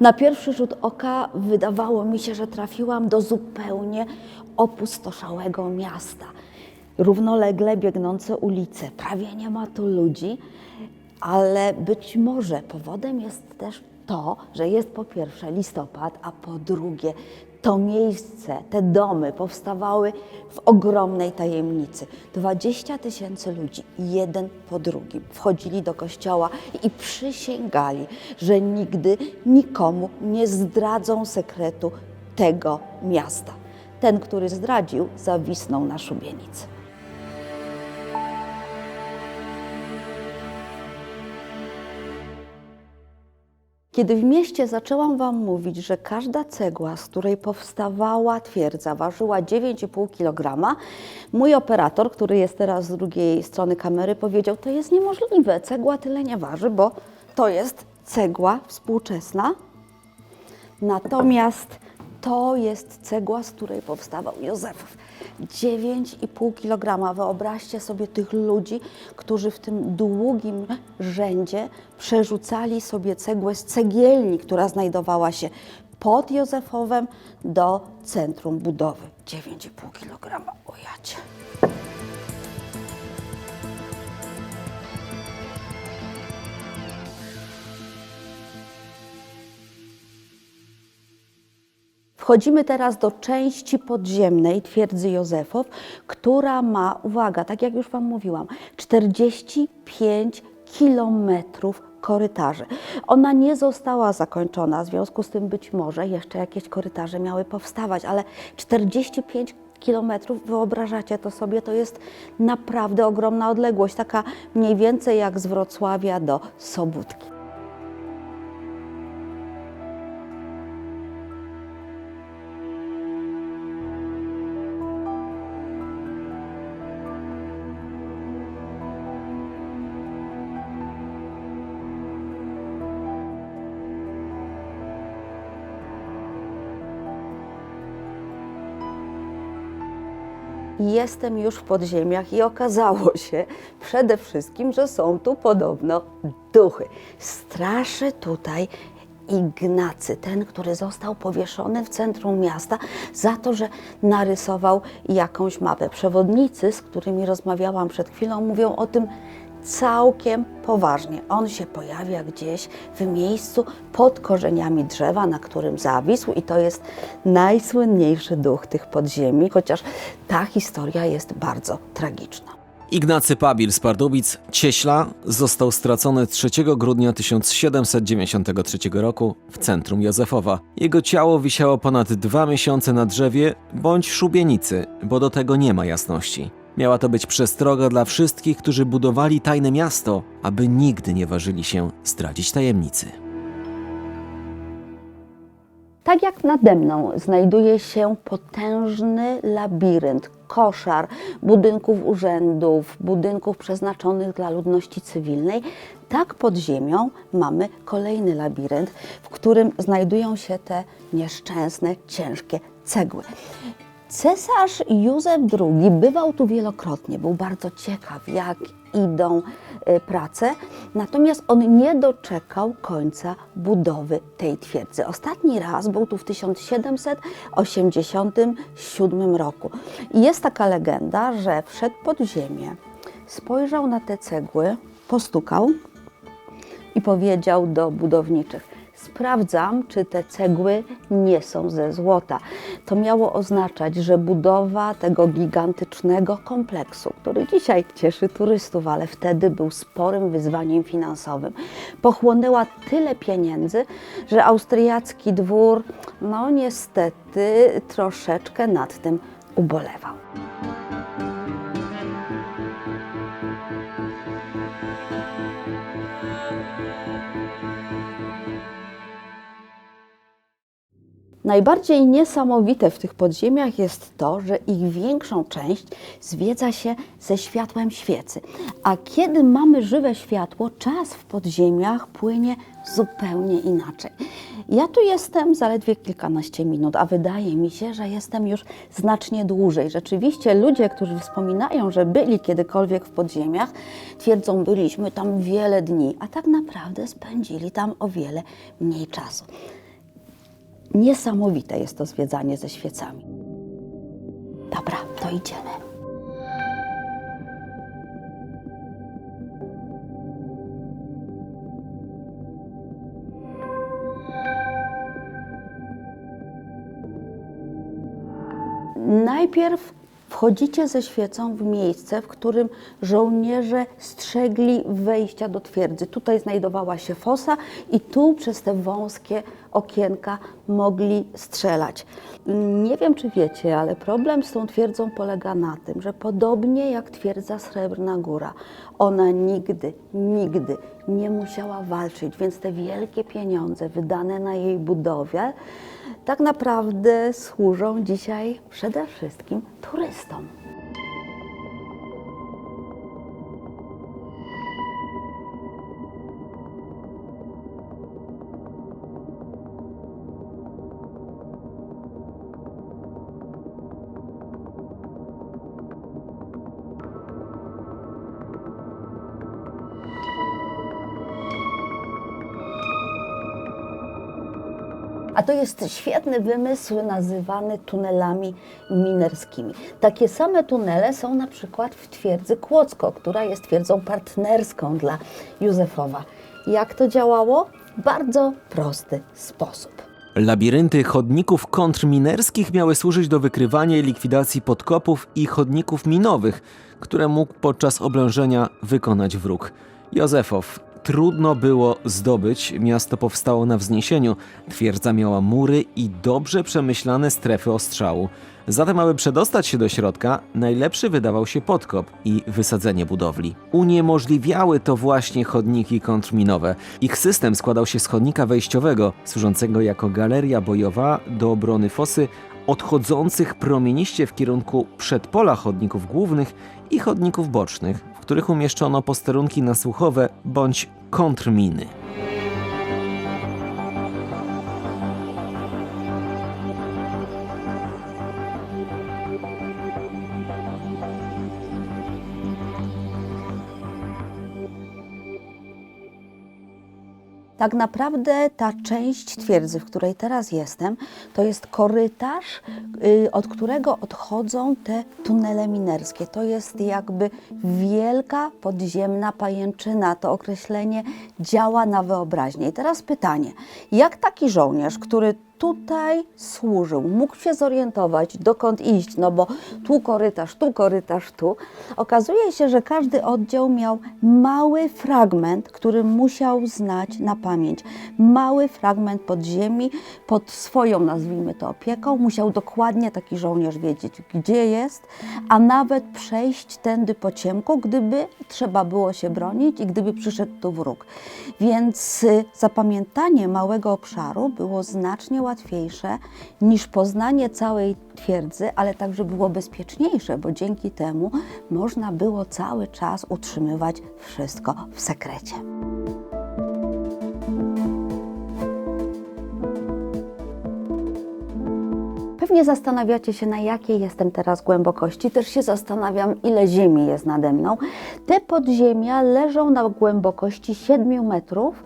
Na pierwszy rzut oka wydawało mi się, że trafiłam do zupełnie opustoszałego miasta. Równolegle biegnące ulice, prawie nie ma tu ludzi, ale być może powodem jest też to, że jest po pierwsze listopad, a po drugie to miejsce, te domy powstawały w ogromnej tajemnicy. 20 tysięcy ludzi, jeden po drugim, wchodzili do kościoła i przysięgali, że nigdy nikomu nie zdradzą sekretu tego miasta. Ten, który zdradził, zawisnął na szubienicy. Kiedy w mieście zaczęłam Wam mówić, że każda cegła, z której powstawała twierdza, ważyła 9,5 kg, mój operator, który jest teraz z drugiej strony kamery, powiedział: To jest niemożliwe, cegła tyle nie waży, bo to jest cegła współczesna. Natomiast to jest cegła, z której powstawał Józefów. 9,5 kg. Wyobraźcie sobie tych ludzi, którzy w tym długim rzędzie przerzucali sobie cegłę z cegielni, która znajdowała się pod Józefowem do centrum budowy. 9,5 kg. O Wchodzimy teraz do części podziemnej twierdzy Józefow, która ma, uwaga, tak jak już Wam mówiłam, 45 kilometrów korytarzy. Ona nie została zakończona, w związku z tym być może jeszcze jakieś korytarze miały powstawać, ale 45 kilometrów, wyobrażacie to sobie, to jest naprawdę ogromna odległość, taka mniej więcej jak z Wrocławia do Sobótki. Jestem już w podziemiach i okazało się przede wszystkim, że są tu podobno duchy. Straszy tutaj Ignacy, ten, który został powieszony w centrum miasta za to, że narysował jakąś mapę. Przewodnicy, z którymi rozmawiałam przed chwilą, mówią o tym całkiem poważnie. On się pojawia gdzieś w miejscu pod korzeniami drzewa, na którym zawisł, i to jest najsłynniejszy duch tych podziemi, chociaż ta historia jest bardzo tragiczna. Ignacy Pabil z Pardubic, Cieśla, został stracony 3 grudnia 1793 roku w centrum Józefowa. Jego ciało wisiało ponad dwa miesiące na drzewie bądź szubienicy, bo do tego nie ma jasności. Miała to być przestroga dla wszystkich, którzy budowali tajne miasto, aby nigdy nie ważyli się zdradzić tajemnicy. Tak jak nade mną znajduje się potężny labirynt, koszar budynków urzędów, budynków przeznaczonych dla ludności cywilnej, tak pod ziemią mamy kolejny labirynt, w którym znajdują się te nieszczęsne, ciężkie cegły. Cesarz Józef II bywał tu wielokrotnie, był bardzo ciekaw, jak idą e, prace, natomiast on nie doczekał końca budowy tej twierdzy. Ostatni raz był tu w 1787 roku. I jest taka legenda, że wszedł pod ziemię, spojrzał na te cegły, postukał i powiedział do budowniczych: Sprawdzam, czy te cegły nie są ze złota. To miało oznaczać, że budowa tego gigantycznego kompleksu, który dzisiaj cieszy turystów, ale wtedy był sporym wyzwaniem finansowym, pochłonęła tyle pieniędzy, że austriacki dwór, no niestety, troszeczkę nad tym ubolewał. Najbardziej niesamowite w tych podziemiach jest to, że ich większą część zwiedza się ze światłem świecy. A kiedy mamy żywe światło, czas w podziemiach płynie zupełnie inaczej. Ja tu jestem zaledwie kilkanaście minut, a wydaje mi się, że jestem już znacznie dłużej. Rzeczywiście ludzie, którzy wspominają, że byli kiedykolwiek w podziemiach, twierdzą, byliśmy tam wiele dni, a tak naprawdę spędzili tam o wiele mniej czasu. Niesamowite jest to zwiedzanie ze świecami. Dobra, to idziemy. Najpierw wchodzicie ze świecą w miejsce, w którym żołnierze strzegli wejścia do twierdzy. Tutaj znajdowała się fosa i tu przez te wąskie okienka mogli strzelać. Nie wiem, czy wiecie, ale problem z tą twierdzą polega na tym, że podobnie jak twierdza Srebrna Góra, ona nigdy, nigdy nie musiała walczyć, więc te wielkie pieniądze wydane na jej budowie tak naprawdę służą dzisiaj przede wszystkim turystom. A to jest świetny wymysł nazywany tunelami minerskimi. Takie same tunele są na przykład w twierdzy Kłodzko, która jest twierdzą partnerską dla Józefowa. Jak to działało? Bardzo prosty sposób. Labirynty chodników kontrminerskich miały służyć do wykrywania i likwidacji podkopów i chodników minowych, które mógł podczas oblężenia wykonać wróg. Józefow trudno było zdobyć, miasto powstało na wzniesieniu, twierdza miała mury i dobrze przemyślane strefy ostrzału. Zatem, aby przedostać się do środka, najlepszy wydawał się podkop i wysadzenie budowli. Uniemożliwiały to właśnie chodniki kontrminowe. Ich system składał się z chodnika wejściowego, służącego jako galeria bojowa do obrony fosy, odchodzących promieniście w kierunku przedpola chodników głównych i chodników bocznych, których umieszczono posterunki nasłuchowe bądź kontrminy. Tak naprawdę ta część twierdzy, w której teraz jestem, to jest korytarz, y, od którego odchodzą te tunele minerskie. To jest jakby wielka podziemna pajęczyna. To określenie działa na wyobraźnię. I teraz pytanie, jak taki żołnierz, który tutaj służył, mógł się zorientować, dokąd iść, no bo tu korytarz, tu korytarz, tu. Okazuje się, że każdy oddział miał mały fragment, który musiał znać na pamięć. Mały fragment podziemi pod swoją, nazwijmy to, opieką. Musiał dokładnie taki żołnierz wiedzieć, gdzie jest, a nawet przejść tędy po ciemku, gdyby trzeba było się bronić i gdyby przyszedł tu wróg. Więc y, zapamiętanie małego obszaru było znacznie łatwiejsze niż poznanie całej twierdzy, ale także było bezpieczniejsze, bo dzięki temu można było cały czas utrzymywać wszystko w sekrecie. Pewnie zastanawiacie się, na jakiej jestem teraz głębokości. Też się zastanawiam, ile ziemi jest nade mną. Te podziemia leżą na głębokości 7 metrów,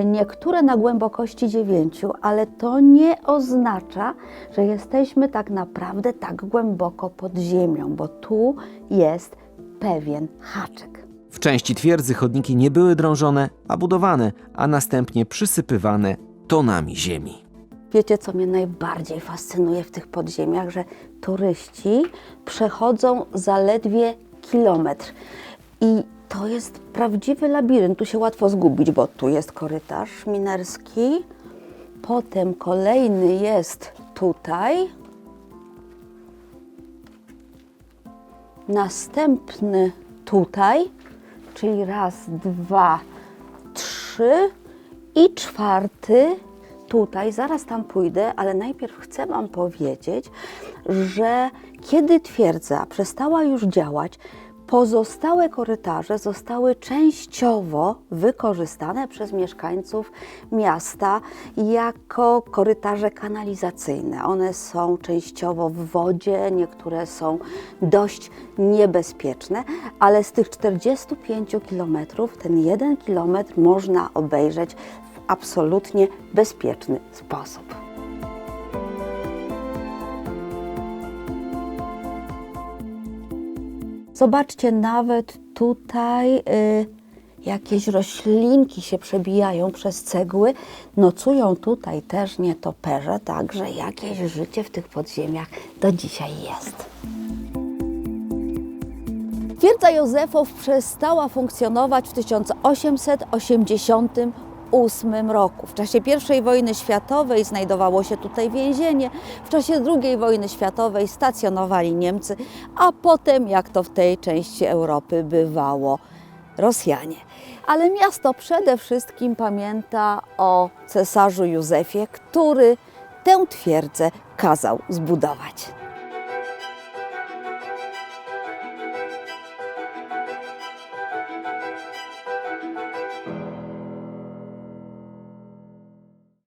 y, niektóre na głębokości 9, ale to nie oznacza, że jesteśmy tak naprawdę tak głęboko pod ziemią, bo tu jest pewien haczyk. W części twierdzy chodniki nie były drążone, a budowane, a następnie przysypywane tonami ziemi. Wiecie, co mnie najbardziej fascynuje w tych podziemiach, że turyści przechodzą zaledwie kilometr. I to jest prawdziwy labirynt. Tu się łatwo zgubić, bo tu jest korytarz minerski, potem kolejny jest tutaj, następny tutaj, czyli raz, dwa, trzy i czwarty tutaj, zaraz tam pójdę, ale najpierw chcę Wam powiedzieć, że kiedy twierdza przestała już działać, pozostałe korytarze zostały częściowo wykorzystane przez mieszkańców miasta jako korytarze kanalizacyjne. One są częściowo w wodzie, niektóre są dość niebezpieczne, ale z tych 45 kilometrów ten jeden kilometr można obejrzeć absolutnie bezpieczny sposób. Zobaczcie, nawet tutaj y, jakieś roślinki się przebijają przez cegły. Nocują tutaj też nietoperze, także jakieś życie w tych podziemiach do dzisiaj jest. Twierdza Józefow przestała funkcjonować w 1880 1888 roku. W czasie I wojny światowej znajdowało się tutaj więzienie, w czasie II wojny światowej stacjonowali Niemcy, a potem, jak to w tej części Europy bywało, Rosjanie. Ale miasto przede wszystkim pamięta o cesarzu Józefie, który tę twierdzę kazał zbudować.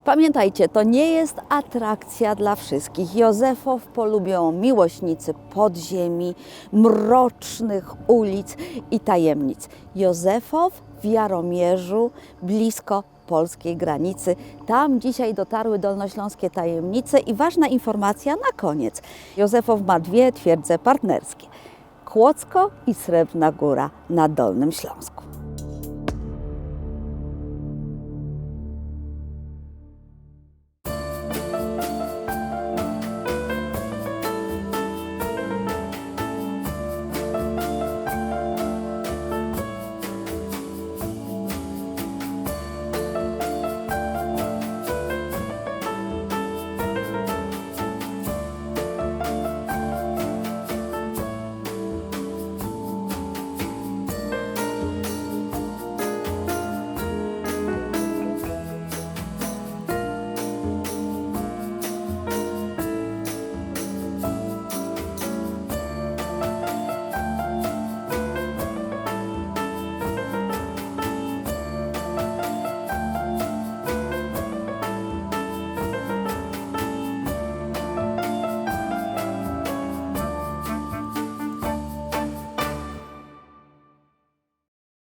Pamiętajcie, to nie jest atrakcja dla wszystkich. Józefow polubią miłośnicy podziemi, mrocznych ulic i tajemnic. Józefow w Jaromierzu, blisko polskiej granicy. Tam dzisiaj dotarły dolnośląskie tajemnice i ważna informacja na koniec. Józefow ma dwie twierdze partnerskie. Kłodzko i Srebrna Góra na Dolnym Śląsku.